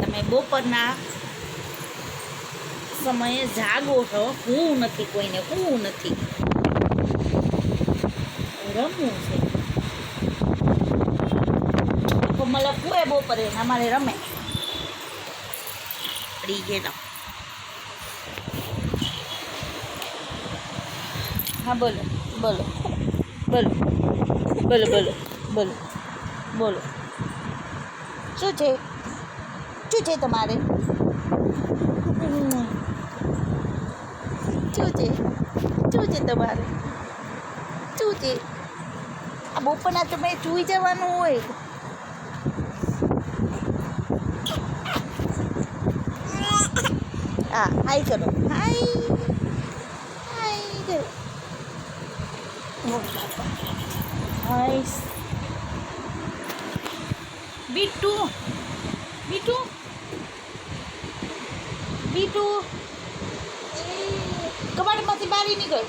તમે બપોરના સમયે જાગો છો. હું નથી કોઈને, હું નથી. રમવું છે. મતલબ કુએ બપોરે અમારે રમે. પડી ગયેલા હા, બોલો બોલો બોલો. બોલો બોલો બોલો બોલો શું છે શું છે તમારે હમ. શું છે શું છે તમારે શું છે આ બપોરના તમે ચૂઈ જવાનું હોય હા હાય કરો હાય હાય કરો હાય બીટુ બીટુ બીટુ કબાટમાંથી બારી નીકળ.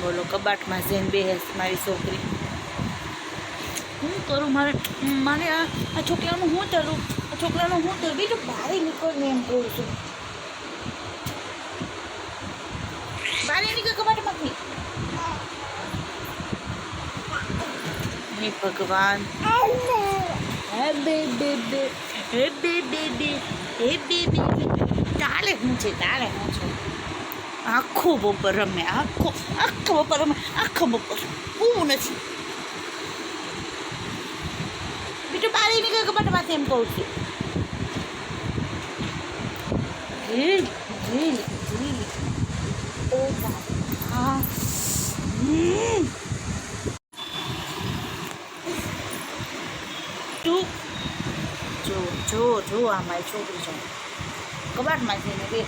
બોલો, કબાટમાં જઈને બેસ, મારી છોકરી. હું કરું? મારે મારે આ છોકરાનું હું કરું આ છોકરાનું હું કરું બીજું બહાર નીકળ ને એમ કહું છું બહાર નીકળ કબાટમાંથી હે ભગવાન. હે બે બે બે. હે બે બે બે. હે બે બે બે. તારે હું છે? તારે હું છું? આખો બપોર રમે. આખો આખો બપોર રમે. આખો બપોર. હું નથી. બીજું બારી નીકળ કબાટમાંથી એમ કહું છું. રીલ રીલ રીલ ઓ બાપા. હમ. તું જો જો જો આ મારી છોકરી જો કબાટમાં જઈને બે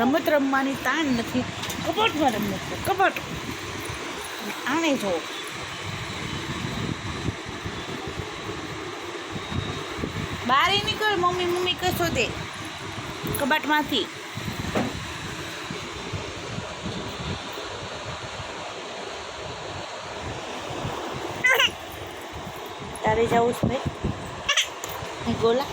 રમત રમવાની તાણ નથી. કબાટમાં રમત છે, કબાટ. આને જો. બારે નીકળ મમ્મી મમ્મી કશો તે કબાટમાંથી. તારે જવું છે ભાઈ અહીં ગોલા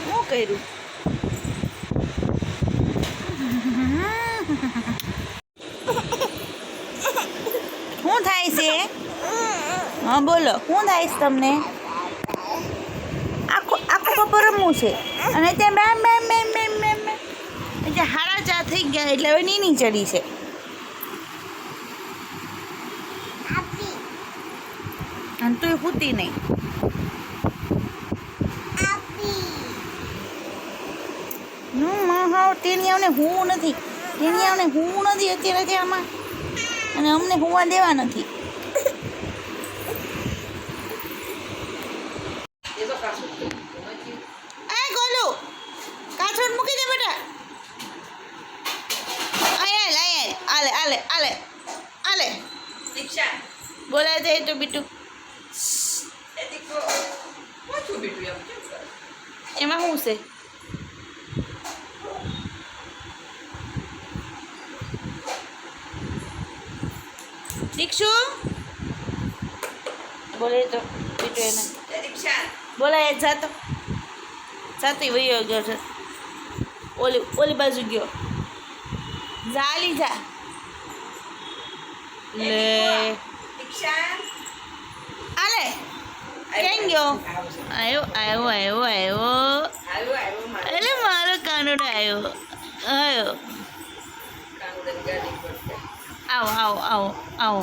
શું કર્યું શું થાય છે હા, બોલો શું થાય તમને? આખો આખો બપોર રમવું છે. અને ત્યાં બેમ બેમ બેમ બેમ બેમ એટલે હાડા ચા થઈ ગયા, એટલે હવે નીની ચડી છે. અને તું પૂતી નહીં. હું મહાવ આવને હું નથી. આવને હું નથી અત્યારે આમાં અને અમને હોવા દેવા નથી આ ગોલુ કાછડ મૂકી દે બેટા આય આય આલે આલે આલે આલે. દીક્ષા. બોલા દે તો બીટુ. એમ શું છે? દીક્ષુ? બોલે તો બીટુ એને. દીક્ષા. બોલાય જાતો. જાતી વયો ગયો છે. ઓલી ઓલી બાજુ ગયો. જાલી જા. લે દીક્ષા આલે કેમ ગયો આવ્યો આવ્યો આવ્યો આવ્યો આવ્યો આવ્યો મારો એટલે મારો કાનુડો આવ્યો આવ્યો કાંગડન ગાડી પર છે. આવો આવો આવો આવો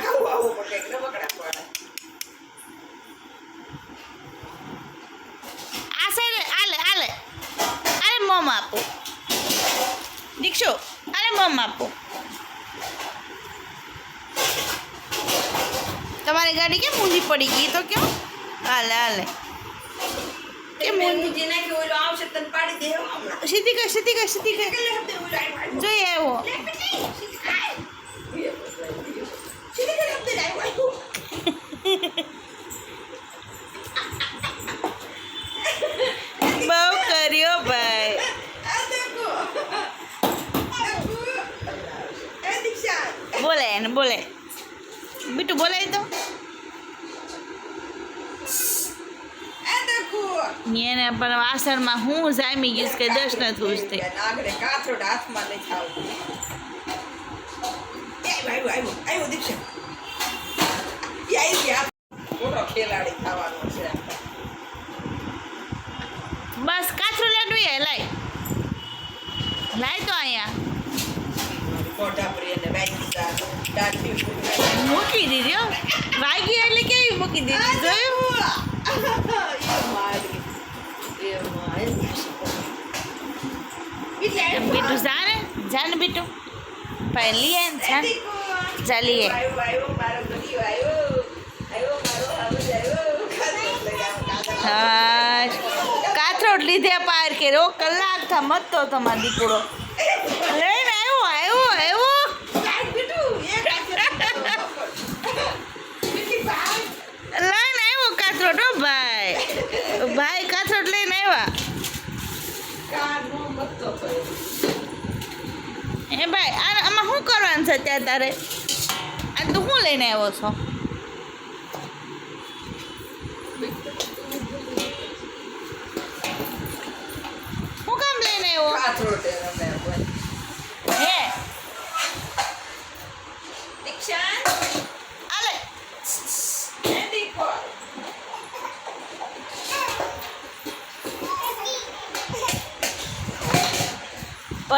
આવું આવું પણ કંઈક રમકડા પડે. આ સાઈડ આલે આલે આલે મમ આપો દીક્ષો આલે મમ આપો. તમારી ગાડી કેમ ઊંધી પડી ગઈ? તો કેમ હાલે હાલે. કેમ. સીધી કર સીધી કર સીધી કેટલે હપ્તે ઓલા આવ્યો? જોઈ આવ્યો લે, પેટી, સીધી ખાય. સીધી કરે હપ્તે આવ્યો. બહુ કર્યો ભાઈ આ દેખો. દેખો. એ દીક્ષા. બોલે એને બોલે બીટું બોલાય તો આ દેખો. એને પણ વાસણમાં હું જામી ગઈશ કે ખેલાડી થવાનો છે? બસ કાચરું લેડું એ લાય. લાય તો અહીંયા. મૂકી દીધી હો. વાગી એટલે કેવી મૂકી દીધી? જોયું? એમ બીટું જાને? જાને બીટું? પહેલી ને જાન? ચાલીએ હા કાથરોડ લીધે પાર કે રો, કલાક થા મતતો તમારો દીકરો લઈને આવ્યો આવ્યો આવ્યો લઈને આવ્યો કાથરોડ હો ભાઈ ભાઈ કાથરોડ લઈને આવ્યા એ ભાઈ, આ આમાં શું કરવાનું છે અત્યારે તારે? આ તું શું લઈને આવ્યો છો? શું કામ લઈને આવ્યો હે આલે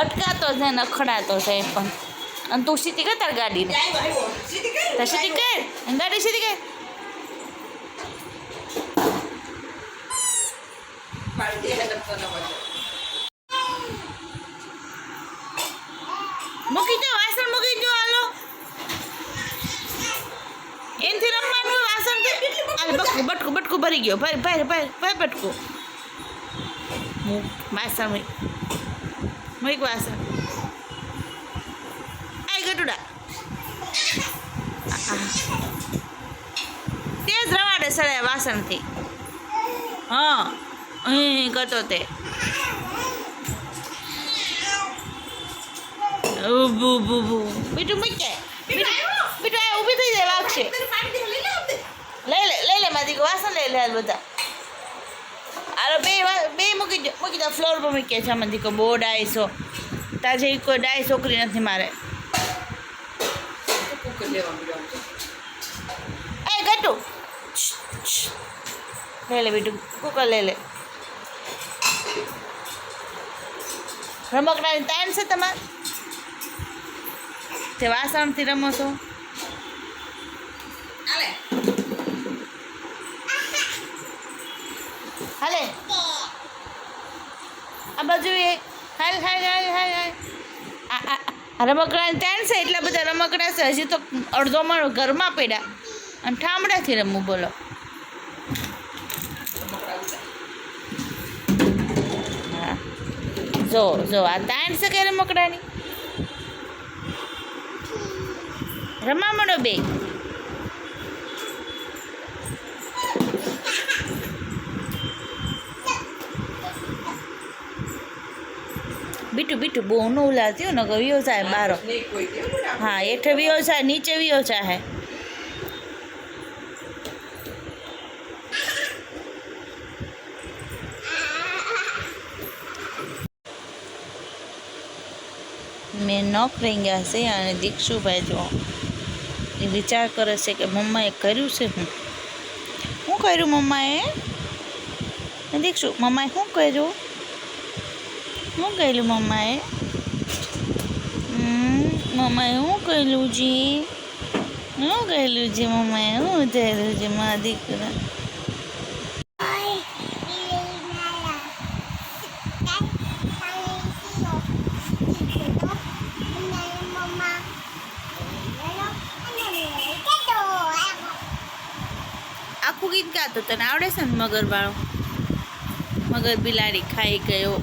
પટકાતો છે ને ખડાતો છે એ પણ અને તું સીધી કર તાર ગાડી તો સીધી કર ગાડી સીધી કર મૂકી દો વાસણ મૂકી દો હાલો એનથી રમવાનું વાસણ હાલ બટકું બટકું બટકું ભરી ગયો ભાઈ ભાઈ ભાઈ ભાઈ બટકું હું વાસણ મૂક મૂક વાસણ આય ગટુડા તે જ રવાડે સળે વાસણથી હા અહીં કરતો તે ઉભું ઉભું ઉભું બીટું મૂકે બીટું આ ઊભી થઈ જાય વાગશે લઈ લે લઈ લે મારી વાસણ લઈ લે બધા અરે બે બે મૂકી દો મૂકી દો. ફ્લોર પર મૂકીએ છે આમાં દીકો બહુ ડાયસો તાજે કોઈ ડાય છોકરી નથી મારે. એ, ગટુ. લઈ લે બેટું. કુકર લઈ લે. રમકડાની ટાઈમ છે તમારે? તે વાસણથી રમો છો? હાલે. આ બાજુ એ હાલ હાલ હાલ હાલ હાલ. રમકડા તાણ છે, એટલા બધા રમકડા છે. હજી તો અડધો મારો ઘરમાં પડ્યા. અને ઠામડાથી રમવું બોલો. જો જો, આ તાણ છે કે રમકડાની? રમા મળો બે. બીટું બીટું બહુ ન ઉલાતી હો ને વિયો જાય બારો. હા હેઠે વિયો જાય, નીચે વિયો જાય મેં નોક રહી ગયા છે અને દીક્ષુભાઈ જો એ વિચાર કરે છે કે મમ્માએ કર્યું છે હું. શું કર્યું મમ્માએ? દીક્ષુ, મમ્માએ શું કર્યું? શું કહેલું મમ્માએ? મમ્માએ શું કહેલું જી? શું કહેલું છે મમ્માએ? શું થયેલું છે મારા દીકરા? આખું ગીત ગાતો તને? આવડે છે ને મગરવાળો? મગર બિલાડી ખાઈ ગયો.